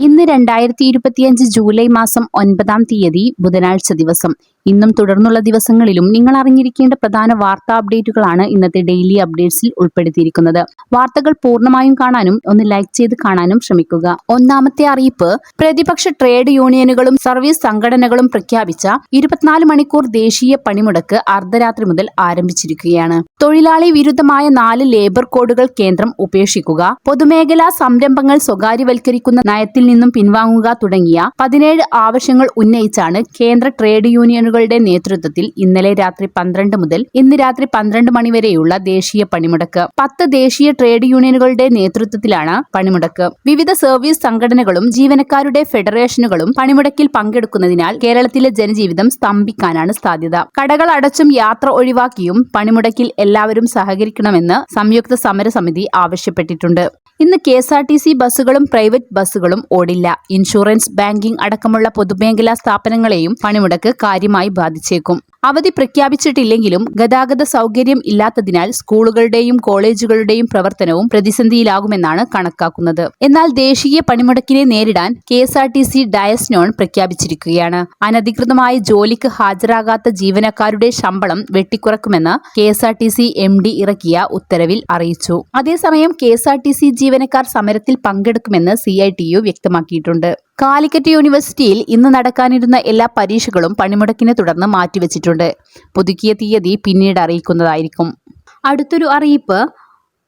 you ഇന്ന് രണ്ടായിരത്തി ഇരുപത്തിയഞ്ച് ജൂലൈ മാസം ഒൻപതാം തീയതി ബുധനാഴ്ച ദിവസം. ഇന്നും തുടർന്നുള്ള ദിവസങ്ങളിലും നിങ്ങൾ അറിഞ്ഞിരിക്കേണ്ട പ്രധാന വാർത്താ അപ്ഡേറ്റുകളാണ് ഇന്നത്തെ ഡെയിലി അപ്ഡേറ്റ്സിൽ ഉൾപ്പെടുത്തിയിരിക്കുന്നത്. വാർത്തകൾ പൂർണമായും കാണാനും ഒന്ന് ലൈക്ക് ചെയ്ത് കാണാനും ശ്രമിക്കുക. ഒന്നാമത്തെ അറിയിപ്പ് പ്രതിപക്ഷ ട്രേഡ് യൂണിയനുകളും സർവീസ് സംഘടനകളും പ്രഖ്യാപിച്ച ഇരുപത്തിനാല് മണിക്കൂർ ദേശീയ പണിമുടക്ക് അർദ്ധരാത്രി മുതൽ ആരംഭിച്ചിരിക്കുകയാണ്. തൊഴിലാളി വിരുദ്ധമായ നാല് ലേബർ കോഡുകൾ കേന്ദ്രം ഉപേക്ഷിക്കുക. പൊതുമേഖലാ സംരംഭങ്ങൾ സ്വകാര്യവൽക്കരിക്കുന്ന നയത്തിൽ നിന്നും പിൻവാങ്ങുക തുടങ്ങിയ പതിനേഴ് ആവശ്യങ്ങൾ ഉന്നയിച്ചാണ് കേന്ദ്ര ട്രേഡ് യൂണിയനുകളുടെ നേതൃത്വത്തിൽ ഇന്നലെ രാത്രി പന്ത്രണ്ട് മുതൽ ഇന്ന് രാത്രി പന്ത്രണ്ട് മണിവരെയുള്ള ദേശീയ പണിമുടക്ക്. പത്ത് ദേശീയ ട്രേഡ് യൂണിയനുകളുടെ നേതൃത്വത്തിലാണ് പണിമുടക്ക്. വിവിധ സർവീസ് സംഘടനകളും ജീവനക്കാരുടെ ഫെഡറേഷനുകളും പണിമുടക്കിൽ പങ്കെടുക്കുന്നതിനാൽ കേരളത്തിലെ ജനജീവിതം സ്തംഭിക്കാനാണ് സാധ്യത. കടകൾ അടച്ചും യാത്ര ഒഴിവാക്കിയും പണിമുടക്കിൽ എല്ലാവരും സഹകരിക്കണമെന്ന് സംയുക്ത സമരസമിതി ആവശ്യപ്പെട്ടിട്ടുണ്ട്. ഇന്ന് K S R T C ബസ്സുകളും പ്രൈവറ്റ് ബസ്സുകളും ഓടില്ല. ഇൻഷുറൻസ് ബാങ്കിംഗ് അടക്കമുള്ള പൊതുമേഖലാ സ്ഥാപനങ്ങളെയും പണിമുടക്ക് കാര്യമായി ബാധിച്ചേക്കും. അവധി പ്രഖ്യാപിച്ചിട്ടില്ലെങ്കിലും ഗതാഗത സൗകര്യം ഇല്ലാത്തതിനാൽ സ്കൂളുകളുടെയും കോളേജുകളുടെയും പ്രവർത്തനവും പ്രതിസന്ധിയിലാകുമെന്നാണ് കണക്കാക്കുന്നത്. എന്നാൽ ദേശീയ പണിമുടക്കിനെ നേരിടാൻ K S R T C dies non പ്രഖ്യാപിച്ചിരിക്കുകയാണ്. അനധികൃതമായി ജോലിക്ക് ഹാജരാകാത്ത ജീവനക്കാരുടെ ശമ്പളം വെട്ടിക്കുറക്കുമെന്ന് K S R T C M D ഇറക്കിയ ഉത്തരവിൽ അറിയിച്ചു. അതേസമയം K S R T C ജീവനക്കാർ സമരത്തിൽ പങ്കെടുക്കുമെന്ന് സി ഐ ടി യു വ്യക്തമാക്കിയിട്ടുണ്ട്. കാലിക്കറ്റ് യൂണിവേഴ്സിറ്റിയിൽ ഇന്ന് നടക്കാനിരുന്ന എല്ലാ പരീക്ഷകളും പണിമുടക്കിനെ തുടർന്ന് മാറ്റിവെച്ചിട്ടുണ്ട്. പുതുക്കിയ തീയതി പിന്നീട് അറിയിക്കുന്നതായിരിക്കും. അടുത്തൊരു അറിയിപ്പ്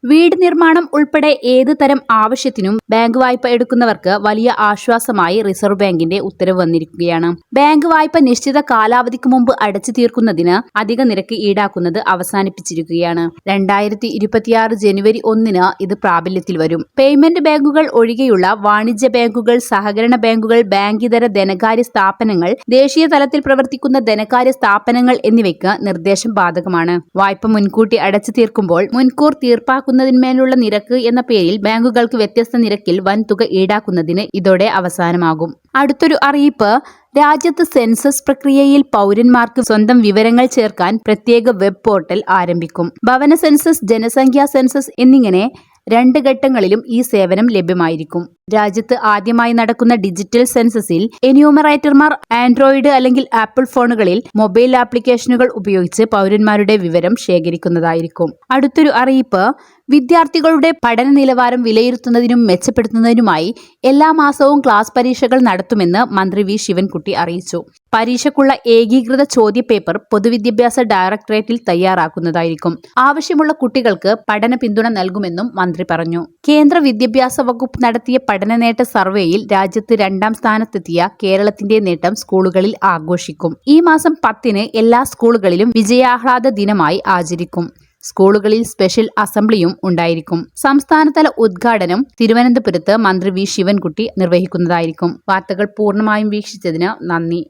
വീട് നിർമ്മാണം ഉൾപ്പെടെ ഏത് തരം ആവശ്യത്തിനും ബാങ്ക് വായ്പ എടുക്കുന്നവർക്ക് വലിയ ആശ്വാസമായി റിസർവ് ബാങ്കിന്റെ ഉത്തരവ് വന്നിരിക്കുകയാണ്. ബാങ്ക് വായ്പ നിശ്ചിത കാലാവധിക്ക് മുമ്പ് അടച്ചു തീർക്കുന്നതിന് അധിക നിരക്ക് ഈടാക്കുന്നത് അവസാനിപ്പിച്ചിരിക്കുകയാണ്. രണ്ടായിരത്തി ഇരുപത്തിയാറ് ജനുവരി ഒന്നിന് ഇത് പ്രാബല്യത്തിൽ വരും. പേയ്മെന്റ് ബാങ്കുകൾ ഒഴികെയുള്ള വാണിജ്യ ബാങ്കുകൾ സഹകരണ ബാങ്കുകൾ ബാങ്കിതര ധനകാര്യ സ്ഥാപനങ്ങൾ ദേശീയ തലത്തിൽ പ്രവർത്തിക്കുന്ന ധനകാര്യ സ്ഥാപനങ്ങൾ എന്നിവയ്ക്ക് നിർദ്ദേശം ബാധകമാണ്. വായ്പ മുൻകൂട്ടി അടച്ചു തീർക്കുമ്പോൾ മുൻകൂർ തീർപ്പാക്കുന്നതിന്മേലുള്ള നിരക്ക് എന്ന പേരിൽ ബാങ്കുകൾക്ക് വ്യത്യസ്ത നിരക്കിൽ വൻ തുക ഈടാക്കുന്നതിന് ഇതോടെ അവസാനമാകും. അടുത്തൊരു അറിയിപ്പ് രാജ്യത്ത് സെൻസസ് പ്രക്രിയയിൽ പൗരന്മാർക്ക് സ്വന്തം വിവരങ്ങൾ ചേർക്കാൻ പ്രത്യേക വെബ് പോർട്ടൽ ആരംഭിക്കും. ഭവന സെൻസസ് ജനസംഖ്യാ സെൻസസ് എന്നിങ്ങനെ രണ്ട് ഘട്ടങ്ങളിലും ഈ സേവനം ലഭ്യമായിരിക്കും. രാജ്യത്ത് ആദ്യമായി നടക്കുന്ന ഡിജിറ്റൽ സെൻസസിൽ എന്യൂമറേറ്റർമാർ ആൻഡ്രോയിഡ് അല്ലെങ്കിൽ ആപ്പിൾ ഫോണുകളിൽ മൊബൈൽ ആപ്ലിക്കേഷനുകൾ ഉപയോഗിച്ച് പൗരന്മാരുടെ വിവരം ശേഖരിക്കുന്നതായിരിക്കും. അടുത്തൊരു അറിയിപ്പ് വിദ്യാർത്ഥികളുടെ പഠന നിലവാരം വിലയിരുത്തുന്നതിനും മെച്ചപ്പെടുത്തുന്നതിനുമായി എല്ലാ മാസവും ക്ലാസ് പരീക്ഷകൾ നടത്തുമെന്ന് മന്ത്രി വി ശിവൻകുട്ടി അറിയിച്ചു. പരീക്ഷയ്ക്കുള്ള ഏകീകൃത ചോദ്യപേപ്പർ പൊതുവിദ്യാഭ്യാസ ഡയറക്ടറേറ്റിൽ തയ്യാറാക്കുന്നതായിരിക്കും. ആവശ്യമുള്ള കുട്ടികൾക്ക് പഠന പിന്തുണ നൽകുമെന്നും മന്ത്രി പറഞ്ഞു. കേന്ദ്ര വിദ്യാഭ്യാസ വകുപ്പ് നടത്തിയ പഠന നേട്ട സർവേയിൽ രാജ്യത്ത് രണ്ടാം സ്ഥാനത്തെത്തിയ കേരളത്തിന്റെ നേട്ടം സ്കൂളുകളിൽ ആഘോഷിക്കും. ഈ മാസം പത്തിന് എല്ലാ സ്കൂളുകളിലും വിജയാഹ്ലാദ ദിനമായി ആചരിക്കും. സ്കൂളുകളിൽ സ്പെഷ്യൽ അസംബ്ലിയും ഉണ്ടായിരിക്കും. സംസ്ഥാനതല ഉദ്ഘാടനം തിരുവനന്തപുരത്ത് മന്ത്രി വി ശിവൻകുട്ടി നിർവഹിക്കുന്നതായിരിക്കും. വാർത്തകൾ പൂർണമായും വീക്ഷിച്ചതിന് നന്ദി.